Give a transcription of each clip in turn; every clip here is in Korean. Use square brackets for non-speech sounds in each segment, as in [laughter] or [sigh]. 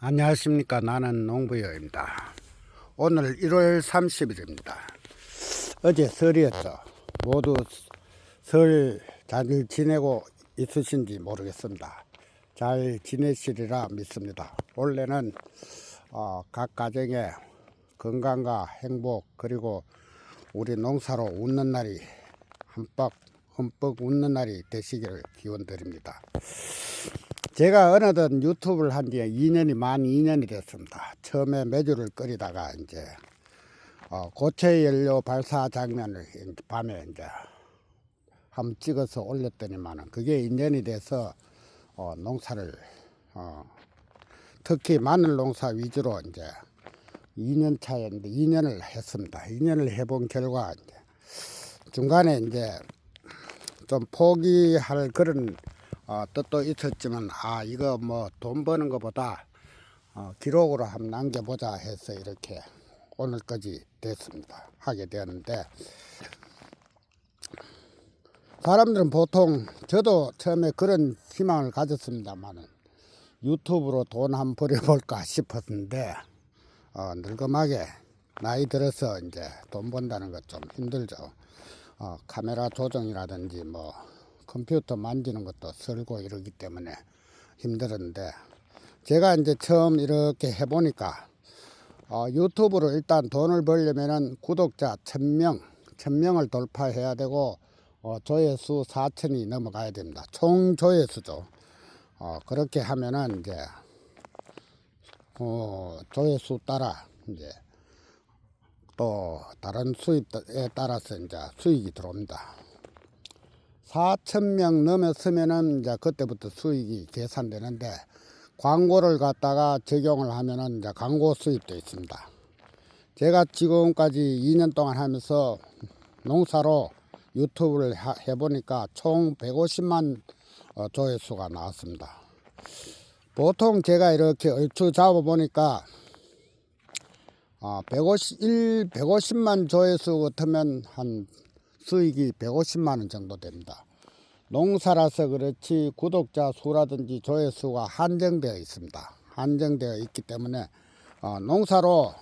안녕하십니까. 나는 농부여입니다. 오늘 1월 30일입니다. 어제 설이었죠. 모두 설 잘 지내고 있으신지 모르겠습니다. 잘 지내시리라 믿습니다. 원래는 어, 각 가정의 건강과 행복 그리고 우리 농사로 웃는 날이 흠뻑 흠뻑 웃는 날이 되시기를 기원 드립니다 제가 어느덧 유튜브를 한 지 2년이 만 2년이 됐습니다. 처음에 매주를 끓이다가 이제 어, 고체 연료 발사 장면을 밤에 이제 한번 찍어서 올렸더니만은 그게 인연이 돼서 어, 농사를 어, 특히 마늘 농사 위주로 이제 2년 차였는데 2년을 했습니다. 2년을 해본 결과 이제 중간에 이제 좀 포기할 그런 어, 뜻도 있었지만 아 이거 뭐 돈 버는 것보다 어, 기록으로 한번 남겨보자 해서 이렇게 오늘까지 됐습니다. 하게 되었는데 사람들은 보통 저도 처음에 그런 희망을 가졌습니다만은 유튜브로 돈 한번 벌여볼까 [laughs] 싶었는데 어, 늙음하게 나이 들어서 이제 돈 번다는 것 좀 힘들죠. 어, 카메라 조정이라든지 뭐 컴퓨터 만지는 것도 설고 이러기 때문에 힘들었는데 제가 이제 처음 이렇게 해보니까 어, 유튜브로 일단 돈을 벌려면은 구독자 1000명, 1000명을 돌파해야 되고 어, 조회수 4000이 넘어가야 됩니다. 총 조회수죠. 어, 그렇게 하면은 이제 어, 조회수 따라 이제 또 다른 수입에 따라서 이제 수익이 들어옵니다. 4천 명 넘었으면은 이제 그때부터 수익이 계산되는데 광고를 갖다가 적용을 하면은 이제 광고 수입도 있습니다. 제가 지금까지 2년 동안 하면서 농사로 유튜브를 하- 해보니까 총 150만 어, 조회수가 나왔습니다. 보통 제가 이렇게 얼추 잡아보니까 어, 151, 150만 조회수 같으면 한 수익이 150만 원 정도 됩니다. 농사라서 그렇지 구독자 수라든지 조회수가 한정되어 있습니다. 한정되어 있기 때문에 어, 농사로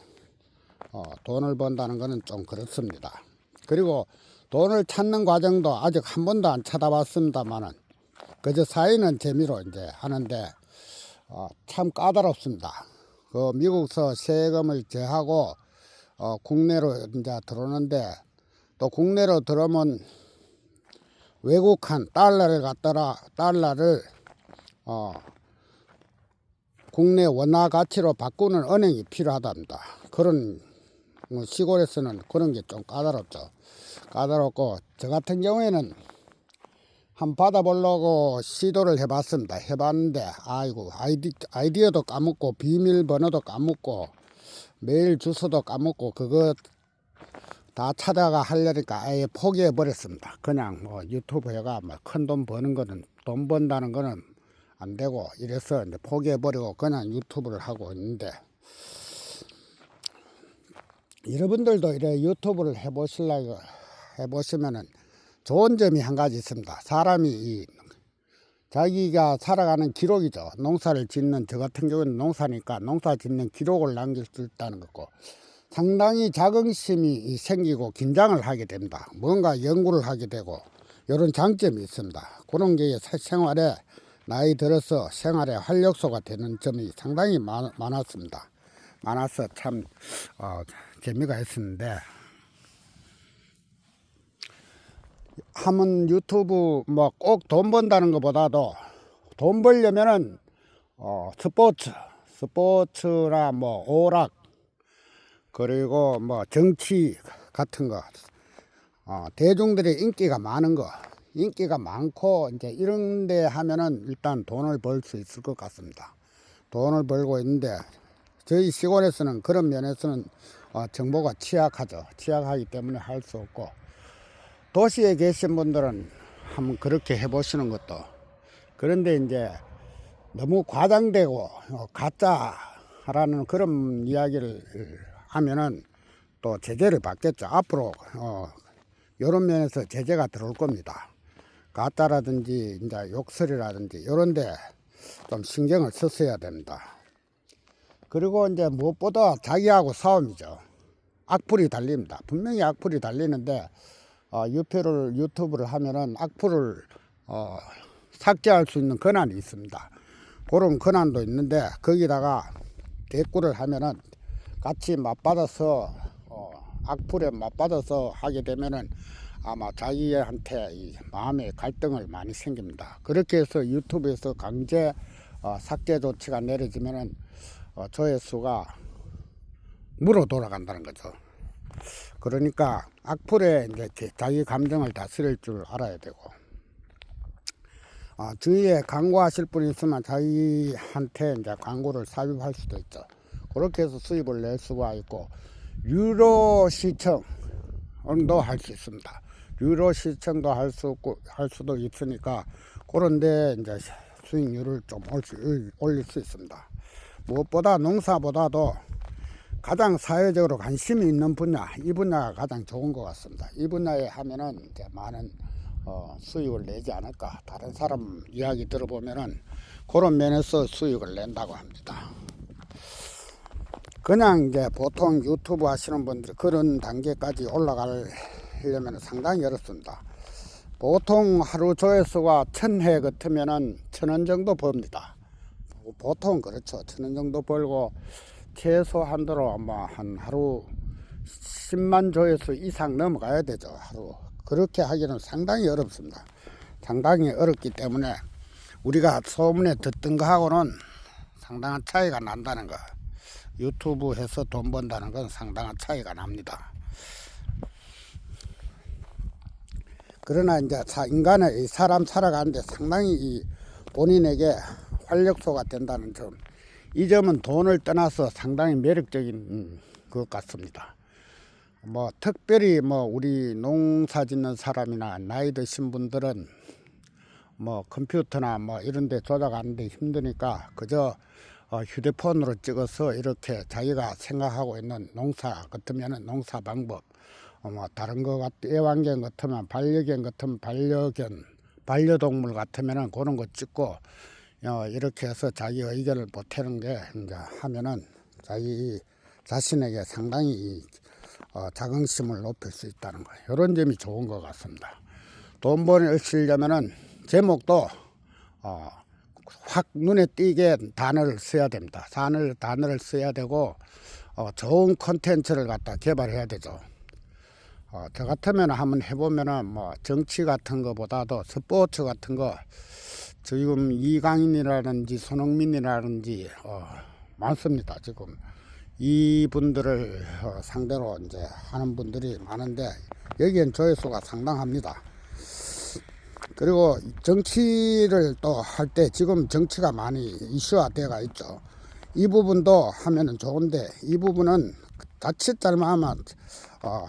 어, 돈을 번다는 것은 좀 그렇습니다. 그리고 돈을 찾는 과정도 아직 한 번도 안 찾아봤습니다만은 그저 사이는 재미로 이제 하는데 어, 참 까다롭습니다. 그 미국서 세금을 제하고 어, 국내로 이제 들어오는데 또 국내로 들어오면 외국한 달러를 갖다라 달러를 어, 국내 원화 가치로 바꾸는 은행이 필요하답니다. 그런 뭐 시골에서는 그런 게 좀 까다롭죠. 까다롭고 저 같은 경우에는 한 받아보려고 시도를 해봤습니다. 해봤는데 아이고 아이디, 아이디어도 까먹고 비밀번호도 까먹고 메일 주소도 까먹고 그거 다 찾아가 하려니까 아예 포기해 버렸습니다. 그냥 뭐 유튜브 해가 뭐 큰 돈 버는 거는 돈 번다는 거는 안 되고 이래서 이제 포기해 버리고 그냥 유튜브를 하고 있는데 여러분들도 이래 유튜브를 해보실라고 해보시면은 좋은 점이 한 가지 있습니다. 사람이 이 자기가 살아가는 기록이죠. 농사를 짓는 저 같은 경우는 농사니까 농사 짓는 기록을 남길 수 있다는 거고 상당히 자긍심이 생기고 긴장을 하게 됩니다. 뭔가 연구를 하게 되고 이런 장점이 있습니다. 그런 게 사- 생활에 나이 들어서 생활에 활력소가 되는 점이 상당히 많, 많았습니다. 많아서 참 어, 재미가 있었는데 하면 유튜브 뭐 꼭 돈 번다는 것보다도 돈 벌려면은 어, 스포츠 스포츠나 뭐 오락 그리고 뭐 정치 같은 거 어, 대중들의 인기가 많은 거 인기가 많고 이제 이런 데 하면은 일단 돈을 벌 수 있을 것 같습니다. 돈을 벌고 있는데 저희 시골에서는 그런 면에서는 어, 정보가 취약하죠. 취약하기 때문에 할 수 없고 도시에 계신 분들은 한번 그렇게 해보시는 것도 그런데 이제 너무 과장되고 어, 가짜라는 그런 이야기를 하면은 또 제재를 받겠죠. 앞으로 어, 이런 면에서 제재가 들어올 겁니다. 가짜라든지 이제 욕설이라든지 이런데 좀 신경을 썼어야 됩니다. 그리고 이제 무엇보다 자기하고 싸움이죠. 악플이 달립니다. 분명히 악플이 달리는데 어, 유표를 유튜브를 하면은 악플을 어, 삭제할 수 있는 권한이 있습니다. 그런 권한도 있는데 거기다가 대꾸를 하면은 같이 맞받아서 어, 악플에 맞받아서 하게 되면은 아마 자기한테 이 마음의 갈등을 많이 생깁니다. 그렇게 해서 유튜브에서 강제 어, 삭제 조치가 내려지면은 어, 조회수가 물어 돌아간다는 거죠. 그러니까 악플에 이제 제- 자기 감정을 다스릴 줄 알아야 되고 아, 주위에 광고하실 분이 있으면 자기한테 이제 광고를 삽입할 수도 있죠. 그렇게 해서 수입을 낼 수가 있고 유료 시청도 할 수 있습니다. 유료 시청도 할 수 있고 할 수도 있으니까 그런데 이제 수익률을 좀 올릴 수 있습니다. 무엇보다 농사보다도 가장 사회적으로 관심이 있는 분야 이 분야가 가장 좋은 것 같습니다. 이 분야에 하면은 이제 많은 어, 수익을 내지 않을까. 다른 사람 이야기 들어보면은 그런 면에서 수익을 낸다고 합니다. 그냥 이제 보통 유튜브 하시는 분들 그런 단계까지 올라가려면 상당히 어렵습니다. 보통 하루 조회수가 천 회 같으면은 천 원 정도 법니다. 보통 그렇죠. 천 원 정도 벌고 최소 한도로 아마 한 하루 10만 조회수 이상 넘어가야 되죠. 하루. 그렇게 하기는 상당히 어렵습니다. 상당히 어렵기 때문에 우리가 소문에 듣던 거하고는 상당한 차이가 난다는 거. 유튜브 해서 돈 번다는 건 상당한 차이가 납니다. 그러나 이제 사- 인간의 이 사람 살아가는데 상당히 이 본인에게 활력소가 된다는 점, 이 점은 돈을 떠나서 상당히 매력적인 음, 것 같습니다. 뭐 특별히 뭐 우리 농사 짓는 사람이나 나이 드신 분들은 뭐 컴퓨터나 뭐 이런 데 조작하는데 힘드니까 그저 어, 휴대폰으로 찍어서 이렇게 자기가 생각하고 있는 농사 같으면은 농사 방법 어, 뭐 다른 거 같, 애완견 같으면 반려견 같으면 반려견 반려동물 같으면은 그런 거 찍고 어, 이렇게 해서 자기 의견을 보태는 게 이제 하면은 자기 자신에게 상당히 자긍심을 높일 수 있다는 거예요. 이런 점이 좋은 것 같습니다. 돈 벌으려면은 제목도 어, 확 눈에 띄게 단어를 써야 됩니다. 단어를 단어를 써야 되고 어, 좋은 콘텐츠를 갖다 개발해야 되죠. 어, 저 같으면 한번 해보면은 뭐 정치 같은 거보다도 스포츠 같은 거 지금 이강인이라든지 손흥민이라든지 어, 많습니다. 지금 이분들을 어, 상대로 이제 하는 분들이 많은데 여기엔 조회수가 상당합니다. 그리고 정치를 또 할 때 지금 정치가 많이 이슈화 되가 있죠. 이 부분도 하면은 좋은데 이 부분은 자칫 잘못하면 어,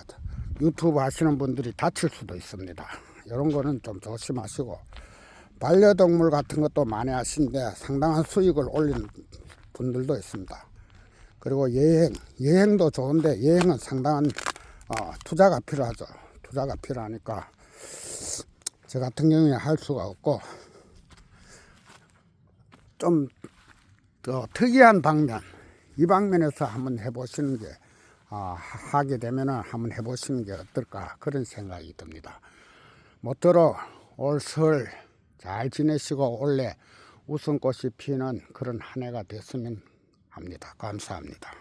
유튜브 하시는 분들이 다칠 수도 있습니다. 이런 거는 좀 조심하시고 반려동물 같은 것도 많이 하시는데 상당한 수익을 올리는 분들도 있습니다. 그리고 여행, 여행도 좋은데 여행은 상당한 어, 투자가 필요하죠. 투자가 필요하니까 저 같은 경우에 할 수가 없고 좀 더 특이한 방면 이 방면에서 한번 해보시는 게 아, 하게 되면은 한번 해보시는 게 어떨까 그런 생각이 듭니다. 모쪼록 올 설 잘 지내시고 올해 웃음꽃이 피는 그런 한 해가 됐으면 합니다. 감사합니다.